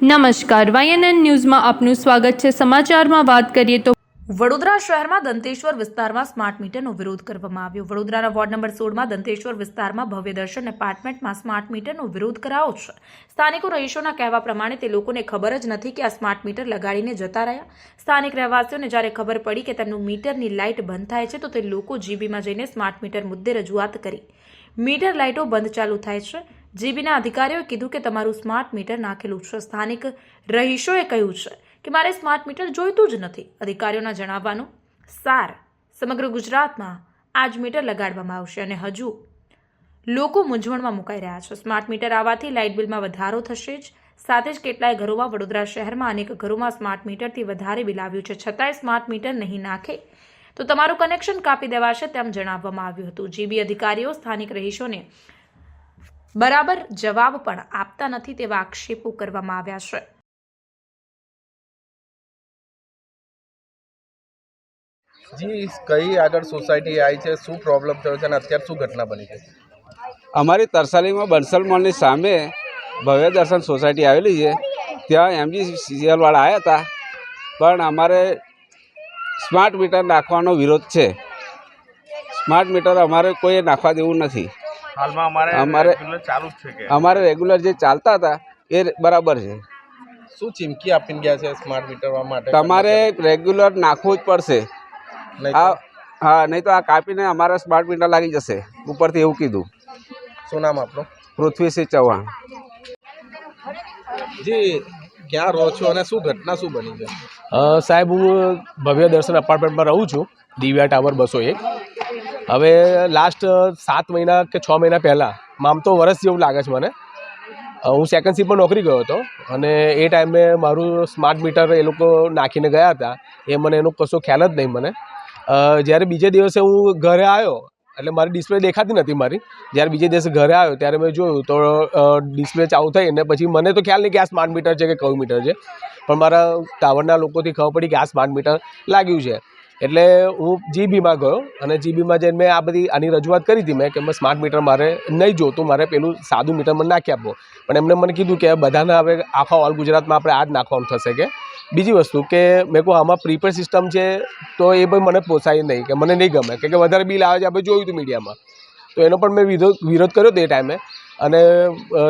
નમસ્કાર, વાયએનએન ન્યૂઝમાં આપનું સ્વાગત છે. સમાચારમાં વાત કરીએ તો વડોદરા શહેરમાં દંતેશ્વર વિસ્તારમાં સ્માર્ટ મીટરનો વિરોધ કરવામાં આવ્યો. વડોદરાના વોર્ડ નંબર સોળમાં દંતેશ્વર વિસ્તારમાં ભવ્ય દર્શન એપાર્ટમેન્ટમાં સ્માર્ટ મીટરનો વિરોધ કરાયો છે. સ્થાનિકો રહીશોના કહેવા પ્રમાણે તે લોકોને ખબર જ નથી કે આ સ્માર્ટ મીટર લગાડીને જતા રહ્યા. સ્થાનિક રહેવાસીઓને જ્યારે ખબર પડી કે તેમનું મીટરની લાઇટ બંધ થાય છે, તો તે લોકો જીબીમાં જઈને સ્માર્ટ મીટર મુદ્દે રજૂઆત કરી. મીટર લાઇટો બંધ ચાલુ થાય છે. જીબીના અધિકારીઓએ કીધું કે તમારું સ્માર્ટ મીટર નાખેલું છે. સ્થાનિક રહીશોએ કહ્યું છે કે મારે સ્માર્ટ મીટર જોઈતું જ નથી. અધિકારીઓના જણાવવાનું સાર. સમગ્ર ગુજરાતમાં આ જ મીટર લગાડવામાં આવશે અને હજુ લોકો મૂંઝવણમાં મુકાઈ રહ્યા છે. સ્માર્ટ મીટર આવવાથી લાઇટ બિલમાં વધારો થશે જ. સાથે જ કેટલાય ઘરોમાં વડોદરા શહેરમાં અનેક ઘરોમાં સ્માર્ટ મીટરથી વધારે બિલ આવ્યું છે. છતાંય સ્માર્ટ મીટર નહીં નાખે તો તમારું કનેક્શન કાપી દેવાશે તેમ જણાવવામાં આવ્યું હતું. જીબી અધિકારીઓ, સ્થાનિક રહીશોને બરાબર જવાબ પણ આપતા નથી તેવા આક્ષેપો કરવામાં આવ્યા છે. જી કઈ આગળ સોસાયટી આવી છે? શું પ્રોબ્લેમ થયો છે? અને અત્યારે શું ઘટના બની છે? અમારી તરસાલીમાં બંસલ મોલની સામે ભવ્ય દર્શન સોસાયટી આવેલી છે. ત્યાં એમજી સીએલવાળા આવ્યા હતા. પણ અમારે સ્માર્ટ મીટર નાખવાનો વિરોધ છે. સ્માર્ટ મીટર અમારે કોઈએ નાખવા દેવું નથી. હાલમાં અમારે અમારે- ચાલુ જ છે કે. અમારે રેગ્યુલર જે ચાલતા હતા એ બરાબર છે. શું ચીમકી આપીને ગયા છે સ્માર્ટ મીટર માટે? તમારે રેગ્યુલર નાખવું જ પડશે. આ હા નહીં તો આ કાપીને અમારા સ્માર્ટ મીટર લાગી જશે. ઉપરથી એવું કીધું. શું નામ આપનું? પૃથ્વીસિંહ ચૌહાણ. જી ક્યાં રહો છો અને શું ઘટના શું બની છે? સાહેબ હું ભવ્ય દર્શન અપાર્ટમેન્ટમાં રહું છું. દિવ્યા ટાવર બસો એક. હવે લાસ્ટ સાત મહિના કે છ મહિના પહેલાં, આમ તો વરસ જેવું લાગે છે મને. હું સેકન્ડ શિફ્ટમાં નોકરી ગયો હતો અને એ ટાઈમે મારું સ્માર્ટ મીટર એ લોકો નાખીને ગયા હતા. એ મને એનો કશો ખ્યાલ જ નહીં મને. જ્યારે બીજે દિવસે હું ઘરે આવ્યો, એટલે મારી ડિસ્પ્લે દેખાતી નથી મારી. જ્યારે બીજે દિવસે ઘરે આવ્યો, ત્યારે મેં જોયું તો ડિસ્પ્લે ચાલુ થઈ અને પછી મને તો ખ્યાલ નહીં કે આ સ્માર્ટ મીટર છે કે કયું મીટર છે. પણ મારા ટાવરના લોકોથી ખબર પડી કે આ સ્માર્ટ મીટર લાગ્યું છે. એટલે હું જીબીમાં ગયો અને જીબીમાં જઈને મેં આ બધી આની રજૂઆત કરી હતી. મેં કે મેં સ્માર્ટ મીટર મારે નહીં જોતું, મારે પેલું સાદું મીટર મને નાખી આપો. પણ એમને મને કીધું કે બધાને હવે આખા ઓલ ગુજરાતમાં આપણે આ જ નાખવાનું થશે કે. બીજી વસ્તુ કે મેં કહું, આમાં પ્રીપેડ સિસ્ટમ છે તો એ ભાઈ મને પોસાય નહીં, કે મને નહીં ગમે. કે વધારે બિલ આવે છે, આપણે જોયું હતું મીડિયામાં તો એનો પણ મેં વિરોધ વિરોધ કર્યો તે ટાઈમે અને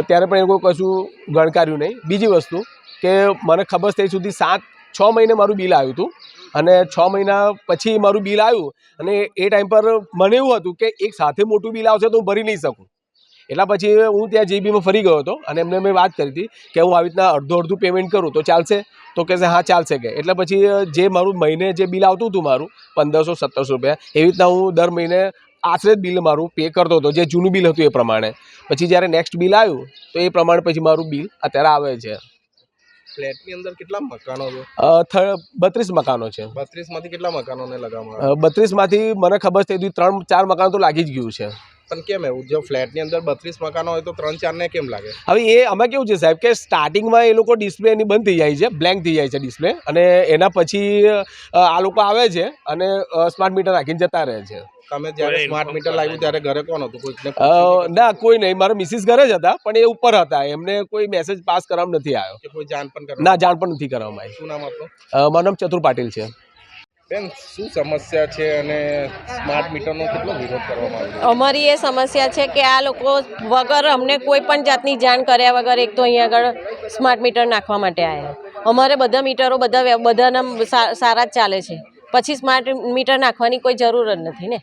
ત્યારે પણ એ કોઈ કશું ગણકાર્યું નહીં. બીજી વસ્તુ કે મને ખબર થઈ સુધી સાત, છ મહિને મારું બિલ આવ્યું હતું. અને છ મહિના પછી મારું બિલ આવ્યું અને એ ટાઈમ પર મને એવું હતું કે એક સાથે મોટું બિલ આવશે તો હું ભરી નહીં શકું. એટલા પછી હું ત્યાં જીબીમાં ફરી ગયો હતો અને એમને મેં વાત કરી હતી કે હું આવી રીતના અડધું અડધું પેમેન્ટ કરું તો ચાલશે? તો કહેશે, હા, ચાલશે કે. એટલે પછી જે મારું મહિને જે બિલ આવતું હતું મારું, પંદરસો, સત્તરસો રૂપિયા, એવી રીતના હું દર મહિને આશરે બિલ મારું પે કરતો હતો, જે જૂનું બિલ હતું એ પ્રમાણે. પછી જ્યારે નેક્સ્ટ બિલ આવ્યું, તો એ પ્રમાણે પછી મારું બિલ અત્યારે આવે છે. ફ્લેટની અંદર કેટલા મકાનો છે? બત્રીસ મકાનો છે. બત્રીસમાંથી કેટલા મકાનોને લગાવવામાં બત્રીસમાંથી મને ખબર છે ત્રણ ચાર મકાન તો લાગી જ ગયું છે. પણ કેમ એવું? જો ફ્લેટની અંદર બત્રીસ મકાનો હોય તો ત્રણ ચારને કેમ લાગે? હવે એ અમે કેવું છે સાહેબ કે સ્ટાર્ટિંગમાં એ લોકો ડિસ્પ્લે એની બંધ થઈ જાય છે બ્લેન્ક થઈ જાય છે ડિસ્પ્લે અને એના પછી આ લોકો આવે છે અને સ્માર્ટ મીટર રાખીને જતા રહે છે. તમે જ્યારે સ્માર્ટ મીટર લાગ્યું ત્યારે ઘરે કોણ હતું? ના કોઈ નહીં. મારા મિસિસ ઘરે જ હતા પણ એ ઉપર હતા. એમને કોઈ મેસેજ પાસ કરવામાં નથી આવ્યો. કે કોઈ જાણ પણ ના જાણ પણ નથી કરવામાં આવી. શું નામ મારું નામ ચતુર પાટીલ છે. બેન શું સમસ્યા છે અને સ્માર્ટ મીટરનો કેટલો વિરોધ કરવામાં આવ્યો અમારી એ સમસ્યા છે કે આ લોકો વગર અમને કોઈ પણ જાતની જાણ કર્યા વગર એક તો અહીંયા આગળ સ્માર્ટ મીટર નાખવા માટે આવ્યા અમારે બધા મીટરો બધા બધાના સારા જ ચાલે છે. પછી સ્માર્ટ મીટર નાખવાની કોઈ જરૂર જ નથી ને.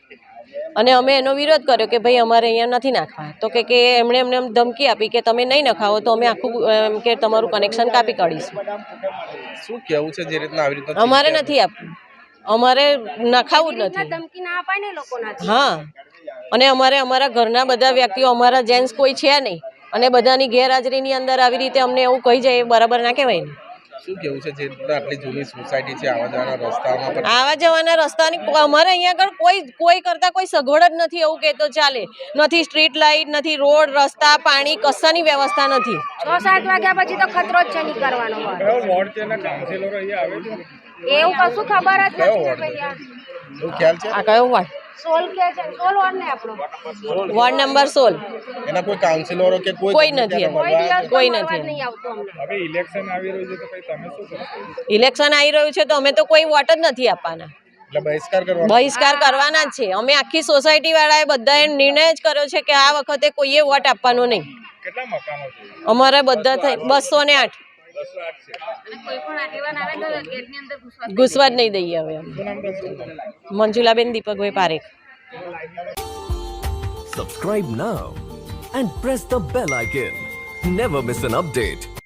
અને અમે એનો વિરોધ કર્યો કે ભાઈ અમારે અહીંયા નથી નાખવા. તો કે કે એમણે એમને ધમકી આપી કે તમે નહીં નખાવો તો અમે આખું એમ કે તમારું કનેક્શન કાપી કાઢીશું. શું કેવું છે જે રીતના આવી રીતે અમારે નથી આપવું. અમારે નખાવું જ નથી. હા. અને અમારે અમારા ઘરના બધા વ્યક્તિઓ અમારા જેન્ટ્સ કોઈ છે નહીં. અને બધાની ગેરહાજરીની અંદર આવી રીતે અમને એવું કહી જાય એ બરાબર ના કહેવાય ને. શું કેવું છે જે આટલી જૂની સોસાયટી છે આવા જવાના રસ્તાઓમાં આવા જવાના રસ્તાની અમારે અહીંયા આગળ કોઈ કોઈ કરતા કોઈ સગવડ જ નથી એવું કહેતો ચાલે. નથી સ્ટ્રીટ લાઇટ નથી રોડ રસ્તા પાણી કશાની વ્યવસ્થા નથી. છ સાત વાગ્યા પછી તો ખતરો જ છે નીકળવાનો. હોય એવું કશું ખબર જ કયો નથી ને વોર્ડ? ભૈયા એવું ખ્યાલ છે? આ કયો વાત સોલ કે છે. સોલ ઓર ને આપણો. વોર્ડ નંબર સોળ એના કોઈ કાઉન્સિલરો કે કોઈ કોઈ તમને નથી કોઈ નથી. ઇલેક્શન આવી રહ્યું છે તો અમે તો કોઈ વોટ જ નથી આપવાના. બહિષ્કાર બહિષ્કાર કરવાના જ છે. અમે આખી સોસાયટી વાળાએ બધાએ નિર્ણય જ કર્યો છે કે આ વખતે કોઈએ વોટ આપવાનો નહીં. અમારે બધા થઈ બસો ને આઠ. ઘૂસવા જ નહીં દઈએ હવે. મંજુલાબેન દીપકભાઈ Parekh Subscribe now and press the bell icon. Never miss an update.